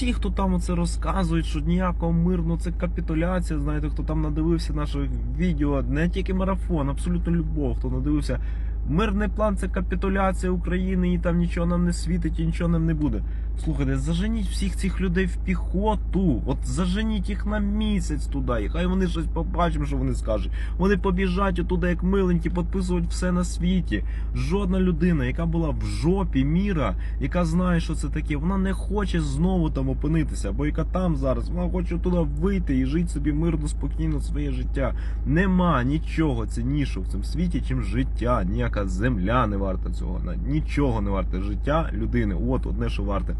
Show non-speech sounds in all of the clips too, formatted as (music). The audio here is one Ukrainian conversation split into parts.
ті, хто там оце розказують, що ніякого мирного це капітуляція. Знаєте, хто там надивився наших відео, не тільки марафон, абсолютно любов, хто надивився. Мирний план це капітуляція України, і там нічого нам не світить, і нічого нам не буде. Слухайте, заженіть всіх цих людей в піхоту. От заженіть їх на місяць туди. І хай вони щось побачимо, що вони скажуть. Вони побіжать туди, як миленькі, підписувати все на світі. Жодна людина, яка була в жопі міра, яка знає, що це таке, вона не хоче знову там опинитися, бо яка там зараз, вона хоче туди вийти і жити собі мирно, спокійно своє життя. Нема нічого ціннішого в цьому світі, чим життя. Ніяка земля не варта цього. Нічого не варте життя людини. От одне, що варте.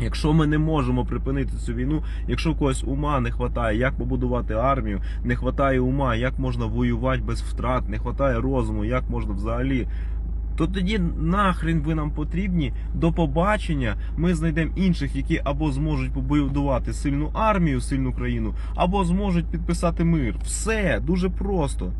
Якщо ми не можемо припинити цю війну, якщо когось ума не вистачає, як побудувати армію, не вистачає ума, як можна воювати без втрат, не вистачає розуму, як можна взагалі. То тоді нахрен ви нам потрібні до побачення. Ми знайдемо інших, які або зможуть побудувати сильну армію, сильну країну, або зможуть підписати мир. Все дуже просто.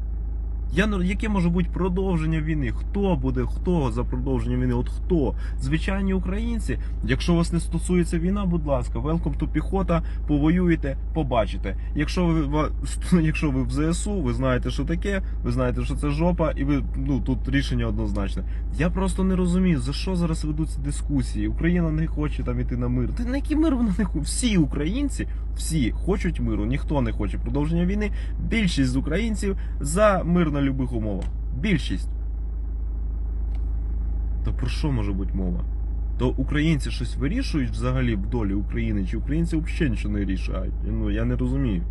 Я яке може бути продовження війни? Хто буде хто за продовження війни? От хто? Звичайні українці. Якщо вас не стосується війна, будь ласка, welcome to піхота, повоюєте, побачите. Якщо ви (laughs) якщо ви в ЗСУ, ви знаєте, що таке, ви знаєте, що це жопа, і ви ну тут рішення однозначне. Я просто не розумію, за що зараз ведуться дискусії. Україна не хоче там іти на мир. Та на який мир вона не хоче? Всі українці, всі хочуть миру, ніхто не хоче продовження війни. Більшість з українців за мир на любих умовах. Більшість. То про що може бути мова? То українці щось вирішують взагалі в долі України, чи українці взагалі нічого не рішають? Ну я не розумію.